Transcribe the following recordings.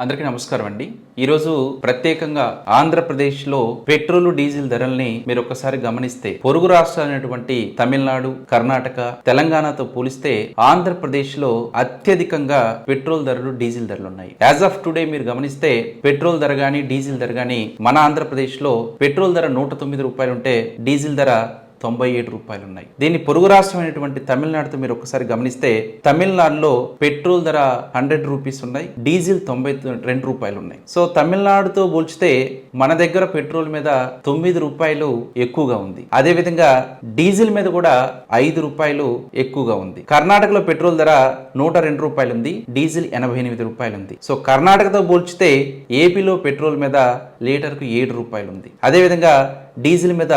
అందరికీ నమస్కారం అండి. ఈరోజు ప్రత్యేకంగా ఆంధ్రప్రదేశ్లో పెట్రోల్ డీజిల్ ధరల్ని మీరు ఒక్కసారి గమనిస్తే పొరుగు రాష్ట్రాలైనటువంటి తమిళనాడు కర్ణాటక తెలంగాణతో పోలిస్తే ఆంధ్రప్రదేశ్లో అత్యధికంగా పెట్రోల్ ధరలు డీజిల్ ధరలు ఉన్నాయి. యాజ్ ఆఫ్ టుడే మీరు గమనిస్తే పెట్రోల్ ధర కానీ డీజిల్ ధర కానీ మన ఆంధ్రప్రదేశ్లో పెట్రోల్ ధర నూట తొమ్మిది రూపాయలు ఉంటే డీజిల్ ధర తొంభై ఏడు రూపాయలు ఉన్నాయి దీన్ని పొరుగు రాష్ట్రమైనటువంటి తమిళనాడుతో మీరు ఒకసారి గమనిస్తే తమిళనాడులో పెట్రోల్ ధర హండ్రెడ్ రూపీస్ ఉన్నాయి డీజిల్ తొంభై రెండు రూపాయలు ఉన్నాయి సో తమిళనాడుతో పోల్చితే మన దగ్గర పెట్రోల్ మీద తొమ్మిది రూపాయలు ఎక్కువగా ఉంది. అదే విధంగా డీజిల్ మీద కూడా ఐదు రూపాయలు ఎక్కువగా ఉంది. కర్ణాటకలో పెట్రోల్ ధర నూట రెండు రూపాయలు ఉంది డీజిల్ ఎనభై ఎనిమిది రూపాయలు ఉంది సో కర్ణాటకతో పోల్చితే ఏపీలో పెట్రోల్ మీద లీటర్కు ఏడు రూపాయలు ఉంది అదే విధంగా డీజిల్ మీద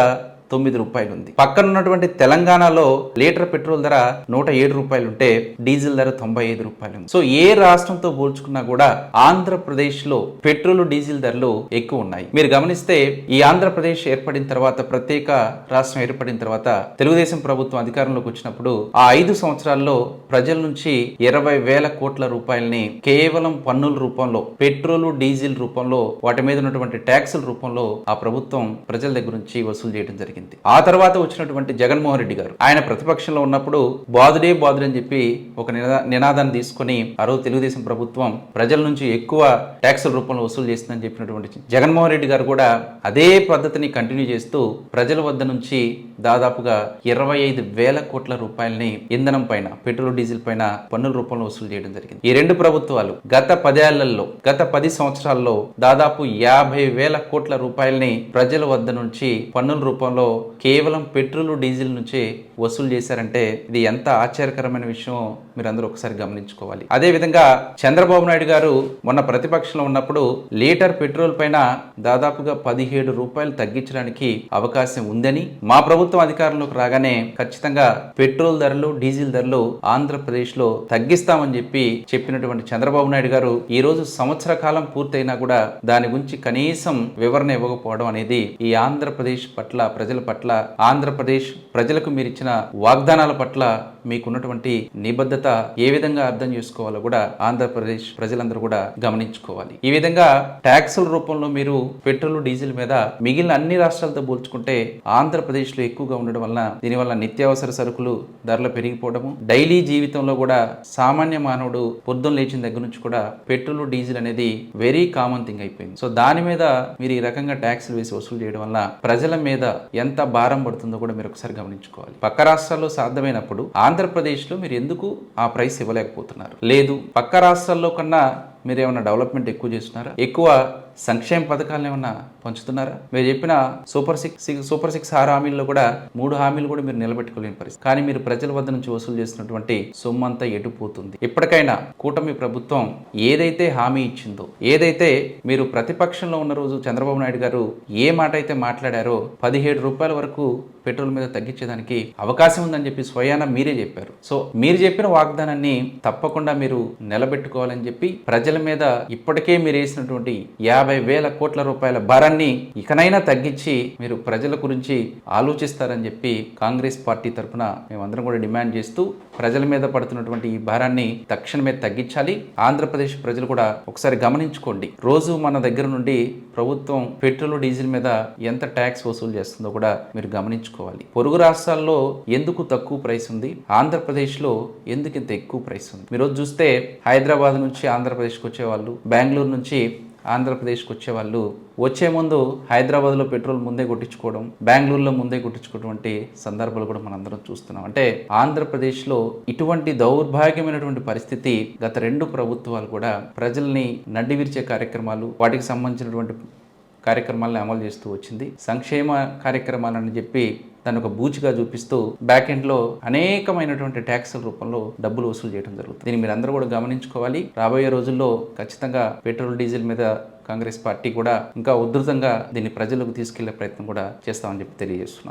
తొమ్మిది రూపాయలు ఉంది పక్కన ఉన్నటువంటి తెలంగాణలో లీటర్ పెట్రోల్ ధర నూట ఏడు రూపాయలు ఉంటే డీజిల్ ధర తొంభై ఐదు రూపాయలు ఉంది సో ఏ రాష్ట్రంతో పోల్చుకున్నా కూడా ఆంధ్రప్రదేశ్లో పెట్రోల్ డీజిల్ ధరలు ఎక్కువ ఉన్నాయి మీరు గమనిస్తే ఈ ఆంధ్రప్రదేశ్ ఏర్పడిన తర్వాత ప్రత్యేక రాష్ట్రం ఏర్పడిన తర్వాత తెలుగుదేశం ప్రభుత్వం అధికారంలోకి వచ్చినప్పుడు ఆ ఐదు సంవత్సరాల్లో ప్రజల నుంచి ఇరవై వేల కోట్ల రూపాయలని కేవలం పన్నుల రూపంలో పెట్రోల్ డీజిల్ రూపంలో వాటి మీద ఉన్నటువంటి ట్యాక్సుల రూపంలో ఆ ప్రభుత్వం ప్రజల దగ్గర నుంచి వసూలు చేయడం జరిగింది. ఆ తర్వాత వచ్చినటువంటి జగన్మోహన్ రెడ్డి గారు ఆయన ప్రతిపక్షంలో ఉన్నప్పుడు బాదుడే బాదుడు అని చెప్పి ఒక నినా- నినాదాన్ని తీసుకొని ఆ రోజు తెలుగుదేశం ప్రభుత్వం ప్రజల నుంచి ఎక్కువ ట్యాక్సుల రూపంలో వసూలు చేస్తుందని చెప్పినటువంటి జగన్మోహన్ రెడ్డి గారు కూడా అదే పద్ధతిని కంటిన్యూ చేస్తూ ప్రజల వద్ద నుంచి దాదాపుగా ఇరవై ఐదు వేల కోట్ల రూపాయలని ఇంధనం పైన పెట్రోల్ డీజిల్ పైన పన్నుల రూపంలో వసూలు చేయడం జరిగింది. ఈ రెండు ప్రభుత్వాలు గత పదేళ్ళలో గత పది సంవత్సరాల్లో దాదాపు యాభై వేల కోట్ల రూపాయలని ప్రజల వద్ద నుంచి పన్నుల రూపంలో కేవలం పెట్రోల్ డీజిల్ నుంచి వసూలు చేశారంటే ఇది ఎంత ఆశ్చర్యకరమైన విషయం మీరందరూ ఒకసారి గమనించుకోవాలి. అదే విధంగా చంద్రబాబు నాయుడు గారు మొన్న ప్రతిపక్షంలో ఉన్నప్పుడు లీటర్ పెట్రోల్ పైన దాదాపుగా పదిహేడు రూపాయలు తగ్గించడానికి అవకాశం ఉందని మా ప్రభుత్వం అధికారంలోకి రాగానే ఖచ్చితంగా పెట్రోల్ ధరలు డీజిల్ ధరలు ఆంధ్రప్రదేశ్లో తగ్గిస్తామని చెప్పి చెప్పినటువంటి చంద్రబాబు నాయుడు గారు ఈ రోజు సంవత్సర కాలం పూర్తయినా కూడా దాని గురించి కనీసం వివరణ ఇవ్వకపోవడం అనేది ఈ ఆంధ్రప్రదేశ్ పట్ల ప్రజల పట్ల ఆంధ్రప్రదేశ్ ప్రజలకు మీరు ఇచ్చిన వాగ్దానాల పట్ల మీకున్నటువంటి నిబద్ధత ఏ విధంగా అర్థం చేసుకోవాలో కూడా ఆంధ్రప్రదేశ్ ప్రజలందరూ కూడా గమనించుకోవాలి. ఈ విధంగా ట్యాక్సుల రూపంలో మీరు పెట్రోల్ డీజిల్ మీద మిగిలిన అన్ని రాష్ట్రాలతో పోల్చుకుంటే ఆంధ్రప్రదేశ్లో ఎక్కువగా ఉండడం వలన దీనివల్ల నిత్యావసర సరుకులు ధరలు పెరిగిపోవడము డైలీ జీవితంలో కూడా సామాన్య మానవుడు పొద్దున్న లేచిన దగ్గర నుంచి కూడా పెట్రోల్ డీజిల్ అనేది వెరీ కామన్ థింగ్ అయిపోయింది. సో దాని మీద మీరు ఈ రకంగా ట్యాక్సులు వేసి వసూలు చేయడం వల్ల ప్రజల మీద ఎంత భారం పడుతుందో కూడా మీరు ఒకసారి గమనించుకోవాలి. పక్క రాష్ట్రాల్లో సాధ్యమైనప్పుడు ఆంధ్ర ఆంధ్రప్రదేశ్లో మీరు ఎందుకు ఆ ప్రైస్ ఇవ్వలేకపోతున్నారు? లేదు పక్క రాష్ట్రాల్లో కన్నా మీరు ఏమైనా డెవలప్మెంట్ ఎక్కువ చేస్తున్నారా? ఎక్కువ సంక్షేమ పథకాలను ఏమన్నా పంచుతున్నారా? మీరు చెప్పిన super six six- super six ఆరు హామీల్లో కూడా మూడు హామీలు కూడా మీరు నిలబెట్టుకోలేని పరిస్థితి. కానీ మీరు ప్రజల వద్ద నుంచి వసూలు చేసినటువంటి సొమ్ము అంతా ఎటుపోతుంది? ఇప్పటికైనా కూటమి ప్రభుత్వం ఏదైతే హామీ ఇచ్చిందో ఏదైతే మీరు ప్రతిపక్షంలో ఉన్న రోజు చంద్రబాబు నాయుడు గారు ఏ మాట అయితే మాట్లాడారో పదిహేడు రూపాయల వరకు పెట్రోల్ మీద తగ్గించేదానికి అవకాశం ఉందని చెప్పి స్వయాన మీరే చెప్పారు. సో మీరు చెప్పిన వాగ్దానాన్ని తప్పకుండా మీరు నిలబెట్టుకోవాలని చెప్పి ప్రజల మీద ఇప్పటికే మీరు వేసినటువంటి యాభై వేల కోట్ల రూపాయల భారాన్ని ఇకనైనా తగ్గించి మీరు ప్రజల గురించి ఆలోచిస్తారని చెప్పి కాంగ్రెస్ పార్టీ తరఫున మేమందరం కూడా డిమాండ్ చేస్తూ ప్రజల మీద పడుతున్నటువంటి ఈ భారాన్ని తక్షణమే తగ్గించాలి. ఆంధ్రప్రదేశ్ ప్రజలు కూడా ఒకసారి గమనించుకోండి. రోజు మన దగ్గర నుండి ప్రభుత్వం పెట్రోల్ డీజిల్ మీద ఎంత ట్యాక్స్ వసూలు చేస్తుందో కూడా మీరు గమనించుకోవాలి. పొరుగు రాష్ట్రాల్లో ఎందుకు తక్కువ ప్రైస్ ఉంది? ఆంధ్రప్రదేశ్లో ఎందుకు ఇంత ఎక్కువ ప్రైస్ ఉంది? మీరు చూస్తే హైదరాబాద్ నుంచి ఆంధ్రప్రదేశ్కి వచ్చేవాళ్ళు బెంగళూరు నుంచి ఆంధ్రప్రదేశ్కి వచ్చేవాళ్ళు వచ్చే ముందు హైదరాబాద్లో పెట్రోల్ ముందే కొట్టించుకోవడం బెంగళూరులో ముందే కొట్టించుకోవటువంటి సందర్భాలు కూడా మనందరం చూస్తున్నాం. అంటే ఆంధ్రప్రదేశ్లో ఇటువంటి దౌర్భాగ్యమైనటువంటి పరిస్థితి గత రెండు ప్రభుత్వాలు కూడా ప్రజల్ని నడ్డివిరిచే కార్యక్రమాలు వాటికి సంబంధించినటువంటి కార్యక్రమాలను అమలు చేస్తూ వచ్చింది. సంక్షేమ కార్యక్రమాలని చెప్పి దాన్ని ఒక బూచిగా చూపిస్తూ బ్యాక్ ఎండ్లో అనేకమైనటువంటి ట్యాక్సుల రూపంలో డబ్బులు వసూలు చేయడం జరుగుతుంది. దీన్ని మీరు అందరూ కూడా గమనించుకోవాలి. రాబోయే రోజుల్లో ఖచ్చితంగా పెట్రోల్ డీజిల్ మీద కాంగ్రెస్ పార్టీ కూడా ఇంకా ఉధృతంగా దీన్ని ప్రజలకు తీసుకెళ్ళే ప్రయత్నం కూడా చేస్తామని చెప్పి తెలియజేస్తున్నాం.